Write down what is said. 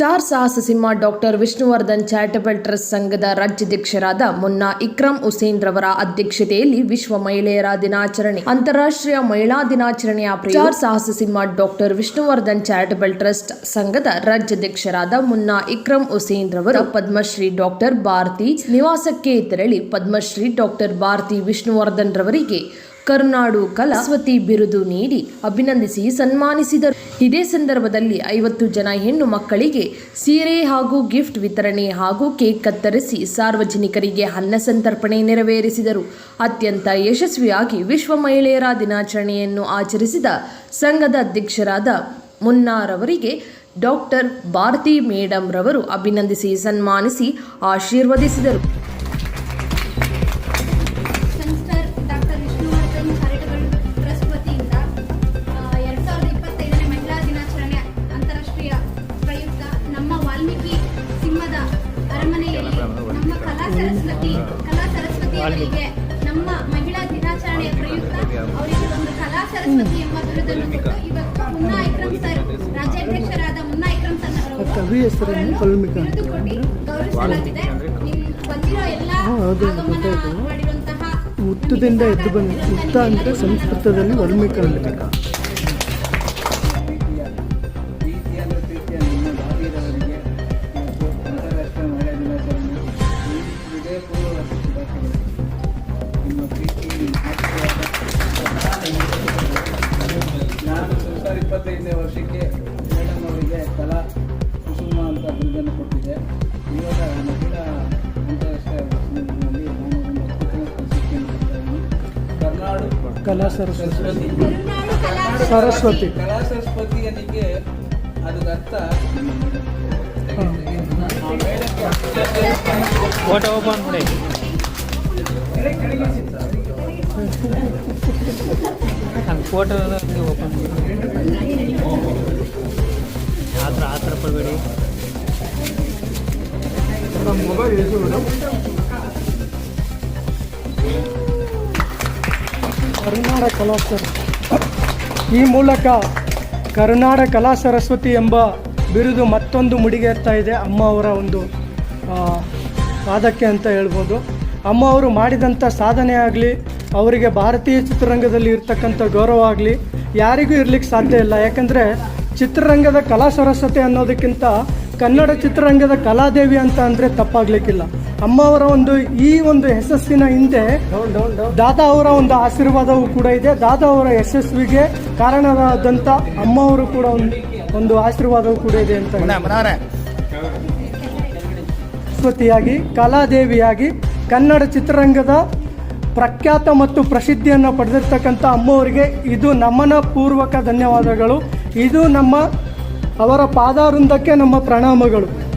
Star Sahasa Simha doctor Vishnuvardhan charitable trust ಸಂಘದ ರಾಜ್ಯಾಧ್ಯಕ್ಷರಾದ ಮುನ್ನಾ ಇಕ್ರಮ್ ಹುಸೇನ್ ರವರ ಅಧ್ಯಕ್ಷತೆಯಲ್ಲಿ ವಿಶ್ವ ಮಹಿಳೆಯರ ದಿನಾಚರಣೆ, ಅಂತಾರಾಷ್ಟ್ರೀಯ ಮಹಿಳಾ ದಿನಾಚರಣೆಯ star Sahasa Simha doctor Vishnuvardhan charitable trust ಸಂಘದ ರಾಜ್ಯಾಧ್ಯಕ್ಷರಾದ ಮುನ್ನಾ ಇಕ್ರಮ್ ಹುಸೇನ್ ರವರು ಪದ್ಮಶ್ರೀ ಡಾಕ್ಟರ್ ಭಾರತಿ ನಿವಾಸಕ್ಕೆ ತೆರಳಿ ಪದ್ಮಶ್ರೀ ಡಾಕ್ಟರ್ ಭಾರತಿ ವಿಷ್ಣುವರ್ಧನ್ ರವರಿಗೆ ಕರುನಾಡು ಕಲಾಸ್ವತಿ ಬಿರುದು ನೀಡಿ ಅಭಿನಂದಿಸಿ ಸನ್ಮಾನಿಸಿದರು. ಇದೇ ಸಂದರ್ಭದಲ್ಲಿ ಐವತ್ತು ಜನ ಹೆಣ್ಣು ಮಕ್ಕಳಿಗೆ ಸೀರೆ ಹಾಗೂ ಗಿಫ್ಟ್ ವಿತರಣೆ ಹಾಗೂ ಕೇಕ್ ಕತ್ತರಿಸಿ ಸಾರ್ವಜನಿಕರಿಗೆ ಅನ್ನ ಸಂತರ್ಪಣೆ ನೆರವೇರಿಸಿದರು. ಅತ್ಯಂತ ಯಶಸ್ವಿಯಾಗಿ ವಿಶ್ವ ಮಹಿಳೆಯರ ದಿನಾಚರಣೆಯನ್ನು ಆಚರಿಸಿದ ಸಂಘದ ಅಧ್ಯಕ್ಷರಾದ ಮುನ್ನಾರವರಿಗೆ ಡಾಕ್ಟರ್ ಭಾರತಿ ಮೇಡಂ ರವರು ಅಭಿನಂದಿಸಿ ಸನ್ಮಾನಿಸಿ ಆಶೀರ್ವದಿಸಿದರು. ಸರಸ್ವತಿ ಕಲಾ ಸರಸ್ವತಿ ಅವರಿಗೆ ನಮ್ಮ ಮಹಿಳಾ ದಿನಾಚರಣೆಯ ಪ್ರಯುಕ್ತ ಅವರಿಗೆ ಒಂದು ಕಲಾ ಸರಸ್ವತಿ ಎಂಬ ಬಿರುದನ್ನು ಕೊಟ್ಟು ಇವತ್ತು ಮುನ್ನಾ ಇಕ್ರಮ್ ಸರ್ ರಾಜ್ಯಾಧ್ಯಕ್ಷರಾದ ಮುನ್ನಾ ಇಕ್ರಮ್ ಸರ್ ಅವರು ಕವಿ ಹೆಸರೇನು ವಾಲ್ಮೀಕಿ ಅಂತ. ಬಿರುದು ಕೊಟ್ಟು ಗೌರವಿಸಲಾಗಿದೆ. ಬಂದಿರೋ ಎಲ್ಲ ಆಗಮನ ಮಾಡಿರುವಂತಹ ಹುತ್ತದಿಂದ ಎದ್ದು ಬಂದ ಹುತ್ತ ಅಂದ್ರೆ ಸಂಸ್ಕೃತದಲ್ಲಿ ವಾಲ್ಮೀಕಿ ಇಪ್ಪತ್ತೈದನೇ ವರ್ಷಕ್ಕೆ ಮೇಡಮ್ ಅವರಿಗೆ ಕಲಾ ಕುಸುಮ ಅಂತ ಬಿರುದನ್ನು ಕೊಟ್ಟಿದೆ. ಇವಾಗ ಮಹಿಳಾ ಅಂತಾರಾಷ್ಟ್ರೀಯ ದಿನದಲ್ಲಿ ನಾನು ಒಂದು ಅತ್ಯುತ್ತಮ ಪ್ರಶಸ್ತಿಯನ್ನು ಕರ್ನಾಡು ಕಲಾ ಸರಸ್ವತಿ. ಸರಸ್ವತಿ ಕಲಾ ಸರಸ್ವತಿ. ಕಲಾ ಸರಸ್ವತಿ ಅನ್ನಿಗೆ ಅದರ ಅರ್ಥ ಫೋಟೋ ಓಪನ್ ಮಾಡಿ. ಹಂಗೆ ಫೋಟೋ ಓಪನ್ ಮಾಡಿ. ಮೇಡಮ್ ಕರುನಾಡ ಕಲಾ ಸರ ಈ ಮೂಲಕ ಕರುನಾಡ ಕಲಾ ಸರಸ್ವತಿ ಎಂಬ ಬಿರುದು ಮತ್ತೊಂದು ಮುಡಿಗೇರ್ತಾ ಇದೆ. ಅಮ್ಮ ಅವರ ಒಂದು ಪಾದಕ್ಕೆ ಅಂತ ಹೇಳ್ಬೋದು. ಅಮ್ಮ ಅವರು ಮಾಡಿದಂಥ ಸಾಧನೆ ಆಗಲಿ, ಅವರಿಗೆ ಭಾರತೀಯ ಚಿತ್ರರಂಗದಲ್ಲಿ ಇರ್ತಕ್ಕಂಥ ಗೌರವ ಆಗಲಿ, ಯಾರಿಗೂ ಇರ್ಲಿಕ್ಕೆ ಸಾಧ್ಯ ಇಲ್ಲ. ಯಾಕಂದರೆ ಚಿತ್ರರಂಗದ ಕಲಾ ಸರಸ್ವತೆ ಅನ್ನೋದಕ್ಕಿಂತ ಕನ್ನಡ ಚಿತ್ರರಂಗದ ಕಲಾದೇವಿ ಅಂತ ಅಂದರೆ ತಪ್ಪಾಗ್ಲಿಕ್ಕಿಲ್ಲ. ಅಮ್ಮ ಅವರ ಒಂದು ಈ ಒಂದು ಯಶಸ್ಸಿನ ಹಿಂದೆ ದಾದಾ ಅವರ ಒಂದು ಆಶೀರ್ವಾದವೂ ಕೂಡ ಇದೆ. ದಾದಾ ಅವರ ಯಶಸ್ವಿಗೆ ಕಾರಣವಾದಂಥ ಅಮ್ಮ ಅವರು ಕೂಡ ಒಂದು ಒಂದು ಆಶೀರ್ವಾದವೂ ಕೂಡ ಇದೆ ಅಂತ. ಸರಸ್ವತಿಯಾಗಿ ಕಲಾದೇವಿಯಾಗಿ ಕನ್ನಡ ಚಿತ್ರರಂಗದ ಪ್ರಖ್ಯಾತ ಮತ್ತು ಪ್ರಸಿದ್ಧಿಯನ್ನು ಪಡೆದಿರ್ತಕ್ಕಂಥ ಅಮ್ಮವರಿಗೆ ಇದು ನಮನ ಪೂರ್ವಕ ಧನ್ಯವಾದಗಳು. ಇದು ನಮ್ಮ ಅವರ ಪಾದಾವೃಂದಕ್ಕೆ ನಮ್ಮ ಪ್ರಣಾಮಗಳು.